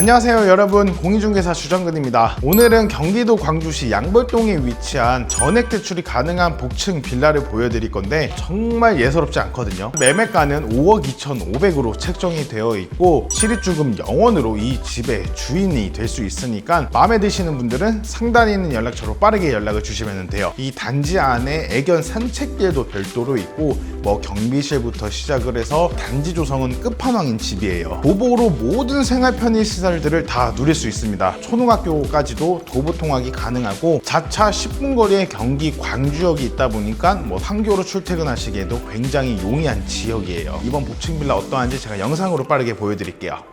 안녕하세요 여러분. 공인중개사 주정근입니다. 오늘은 경기도 광주시 양벌동에 위치한 전액 대출이 가능한 복층 빌라를 보여드릴 건데 정말 예사롭지 않거든요. 매매가는 5억 2,500으로 책정이 되어 있고 실입주금 0원으로 이 집의 주인이 될 수 있으니까 마음에 드시는 분들은 상단에 있는 연락처로 빠르게 연락을 주시면 돼요. 이 단지 안에 애견 산책길도 별도로 있고 뭐 경비실부터 시작을 해서 단지 조성은 끝판왕인 집이에요. 도보로 모든 생활 편의 시설 들을 다 누릴 수 있습니다. 초등학교까지도 도보 통학이 가능하고 자차 10분 거리에 경기 광주역이 있다 보니까 뭐 판교로 출퇴근하시기에도 굉장히 용이한 지역이에요. 이번 복층 빌라 어떠한지 제가 영상으로 빠르게 보여드릴게요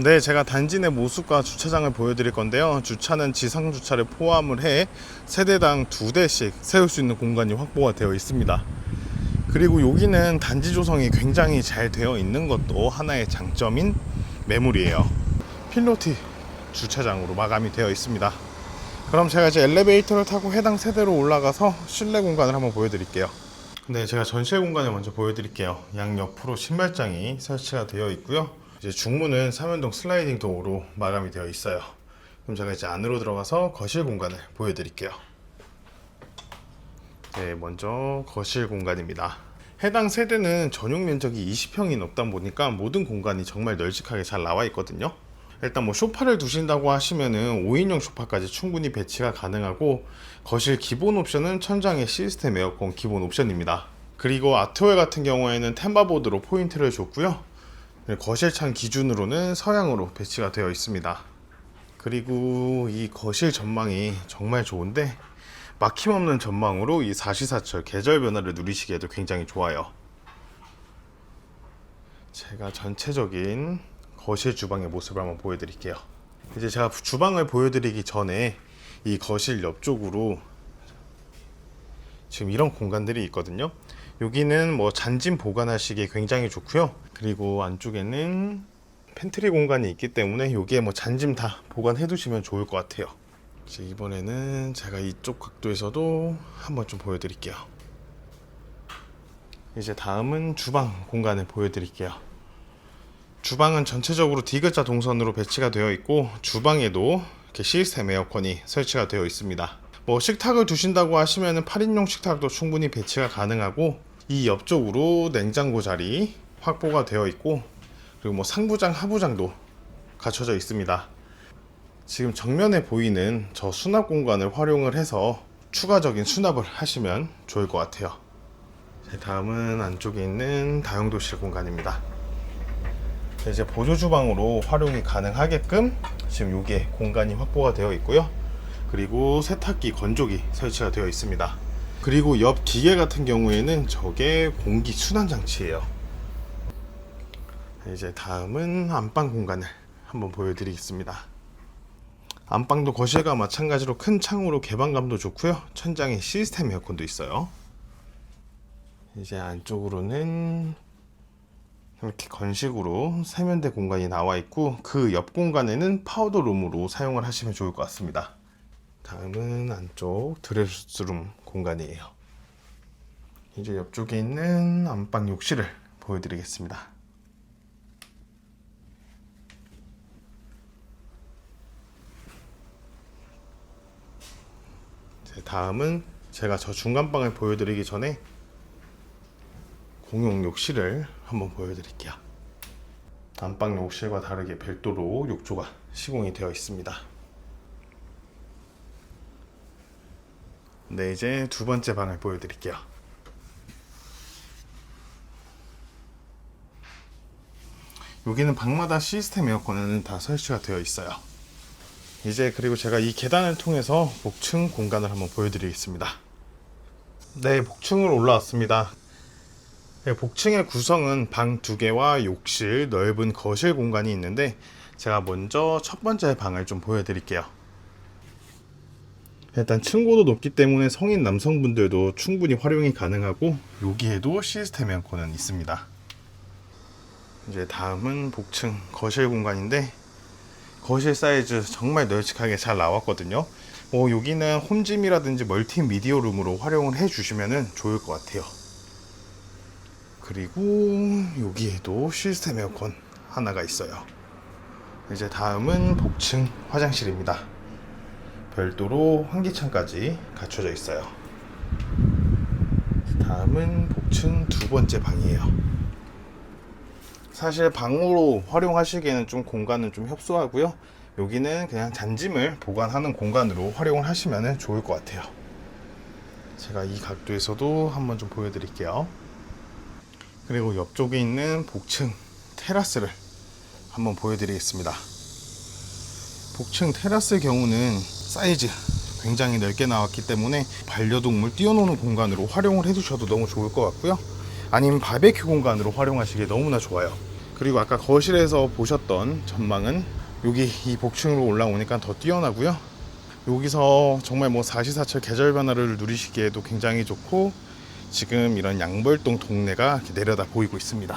네, 제가 단지 내 모습과 주차장을 보여드릴 건데요. 주차는 지상 주차를 포함을 해 세대당 두 대씩 세울 수 있는 공간이 확보가 되어 있습니다. 그리고 여기는 단지 조성이 굉장히 잘 되어 있는 것도 하나의 장점인 매물이에요. 필로티 주차장으로 마감이 되어 있습니다. 그럼 제가 이제 엘리베이터를 타고 해당 세대로 올라가서 실내 공간을 한번 보여드릴게요. 네, 제가 전실 공간을 먼저 보여드릴게요. 양 옆으로 신발장이 설치가 되어 있고요. 이제 중문은 삼연동 슬라이딩 도어로 마감이 되어 있어요. 그럼 제가 이제 안으로 들어가서 거실 공간을 보여드릴게요. 네, 먼저 거실 공간입니다. 해당 세대는 전용 면적이 20평이 넘다 보니까 모든 공간이 정말 널찍하게 잘 나와 있거든요. 일단 뭐 소파를 두신다고 하시면은 5인용 소파까지 충분히 배치가 가능하고 거실 기본 옵션은 천장에 시스템 에어컨 기본 옵션입니다. 그리고 아트월 같은 경우에는 템바보드로 포인트를 줬고요. 거실 창 기준으로는 서양으로 배치가 되어 있습니다. 그리고 이 거실 전망이 정말 좋은데 막힘없는 전망으로 이 사시사철 계절 변화를 누리시기에도 굉장히 좋아요. 제가 전체적인 거실 주방의 모습을 한번 보여드릴게요. 이제 제가 주방을 보여드리기 전에 이 거실 옆쪽으로 지금 이런 공간들이 있거든요. 여기는 뭐 잔짐 보관하시기에 굉장히 좋고요. 그리고 안쪽에는 팬트리 공간이 있기 때문에 여기에 뭐 잔짐 다 보관해 두시면 좋을 것 같아요. 이제 이번에는 제가 이쪽 각도에서도 한번 좀 보여드릴게요. 이제 다음은 주방 공간을 보여드릴게요. 주방은 전체적으로 D글자 동선으로 배치가 되어 있고 주방에도 이렇게 시스템 에어컨이 설치가 되어 있습니다. 뭐 식탁을 두신다고 하시면은 8인용 식탁도 충분히 배치가 가능하고 이 옆쪽으로 냉장고 자리 확보가 되어 있고 그리고 뭐 상부장 하부장도 갖춰져 있습니다. 지금 정면에 보이는 저 수납 공간을 활용을 해서 추가적인 수납을 하시면 좋을 것 같아요. 자, 다음은 안쪽에 있는 다용도실 공간입니다. 이제 보조 주방으로 활용이 가능하게끔 지금 여기에 공간이 확보가 되어 있고요. 그리고 세탁기, 건조기 설치가 되어 있습니다. 그리고 옆 기계 같은 경우에는 저게 공기 순환 장치예요. 이제 다음은 안방 공간을 한번 보여드리겠습니다. 안방도 거실과 마찬가지로 큰 창으로 개방감도 좋고요. 천장에 시스템 에어컨도 있어요. 이제 안쪽으로는 이렇게 건식으로 세면대 공간이 나와 있고 그 옆 공간에는 파우더 룸으로 사용을 하시면 좋을 것 같습니다. 다음은 안쪽 드레스룸 공간이에요. 이제 옆쪽에 있는 안방 욕실을 보여드리겠습니다. 네, 다음은 제가 저 중간방을 보여드리기 전에 공용 욕실을 한번 보여드릴게요. 안방 욕실과 다르게 별도로 욕조가 시공이 되어 있습니다. 네, 이제 두 번째 방을 보여드릴게요. 여기는 방마다 시스템 에어컨은 다 설치가 되어 있어요. 이제 그리고 제가 이 계단을 통해서 복층 공간을 한번 보여드리겠습니다. 네, 복층을 올라왔습니다. 네, 복층의 구성은 방 두 개와 욕실, 넓은 거실 공간이 있는데 제가 먼저 첫 번째 방을 좀 보여드릴게요. 일단 층고도 높기 때문에 성인 남성분들도 충분히 활용이 가능하고 여기에도 시스템 에어컨은 있습니다. 이제 다음은 복층 거실 공간인데 거실 사이즈 정말 널찍하게 잘 나왔거든요. 어, 여기는 홈짐이라든지 멀티미디어 룸으로 활용을 해 주시면 좋을 것 같아요. 그리고 여기에도 시스템 에어컨 하나가 있어요. 이제 다음은 복층 화장실입니다. 별도로 환기창까지 갖춰져 있어요. 다음은 복층 두 번째 방이에요. 사실 방으로 활용하시기에는 좀 공간은 좀 협소하고요. 여기는 그냥 잔짐을 보관하는 공간으로 활용을 하시면 좋을 것 같아요. 제가 이 각도에서도 한번 좀 보여드릴게요. 그리고 옆쪽에 있는 복층 테라스를 한번 보여드리겠습니다. 복층 테라스의 경우는 사이즈 굉장히 넓게 나왔기 때문에 반려동물 띄워놓는 공간으로 활용을 해두셔도 너무 좋을 것 같고요. 아니면 바베큐 공간으로 활용하시기에 너무나 좋아요. 그리고 아까 거실에서 보셨던 전망은 여기 이 복층으로 올라오니까 더 뛰어나고요. 여기서 정말 뭐 사시사철 계절 변화를 누리시기에도 굉장히 좋고 지금 이런 양벌동 동네가 내려다 보이고 있습니다.